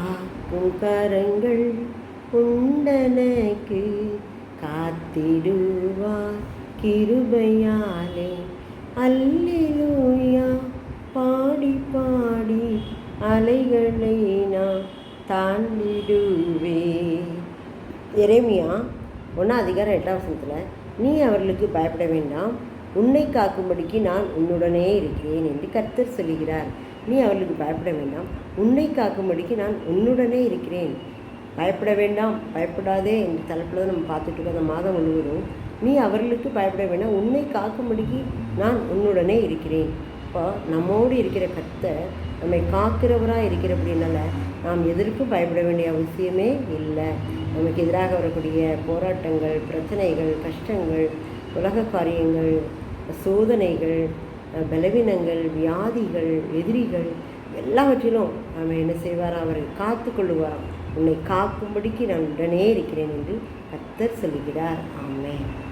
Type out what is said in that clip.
காக்கும் கரங்கள் உண்டனக்கு காத்திடுவார் கிருபையாலே. அல்லேலூயா பாடி பாடி அலைகளை நான் தாண்டிடுவே எரேமியா ஒன்றாம் அதிகாரம் எட்டாம் வசனத்தில் நீ அவர்களுக்கு பயப்பட வேண்டாம். உன்னை காக்கும்படிக்கு நான் உன்னுடனே இருக்கிறேன் என்று கர்த்தர் சொல்லுகிறார். நீ அவர்களுக்கு பயப்பட வேண்டாம். உன்னை காக்கும்படிக்கு நான் உன்னுடனே இருக்கிறேன். பயப்பட வேண்டாம். பயப்படாதே என்ற தலைப்பில் தான் நம்ம பார்த்துட்டு அந்த மாதம் முழுவதும் நீ அவர்களுக்கு பயப்பட வேண்டாம். உன்னை காக்கும்படிக்கு நான் உன்னுடனே இருக்கிறேன். இப்போ நம்மோடு இருக்கிற கத்தை நம்மை காக்கிறவராக இருக்கிறபடினால நாம் எதற்கும் பயப்பட வேண்டிய அவசியமே இல்லை. நமக்கு எதிராக வரக்கூடிய போராட்டங்கள் பிரச்சனைகள் கஷ்டங்கள் உலக காரியங்கள் சோதனைகள் பலவீனங்கள் வியாதிகள் எதிரிகள் எல்லாவற்றிலும் நம்ம என்ன செய்வாராம் அவரை காத்து கொள்ளுவாராம். உன்னை காக்கும்படிக்கு நான் உடனே இருக்கிறேன் என்று கத்தர் சொல்லுகிறார். ஆமேன்.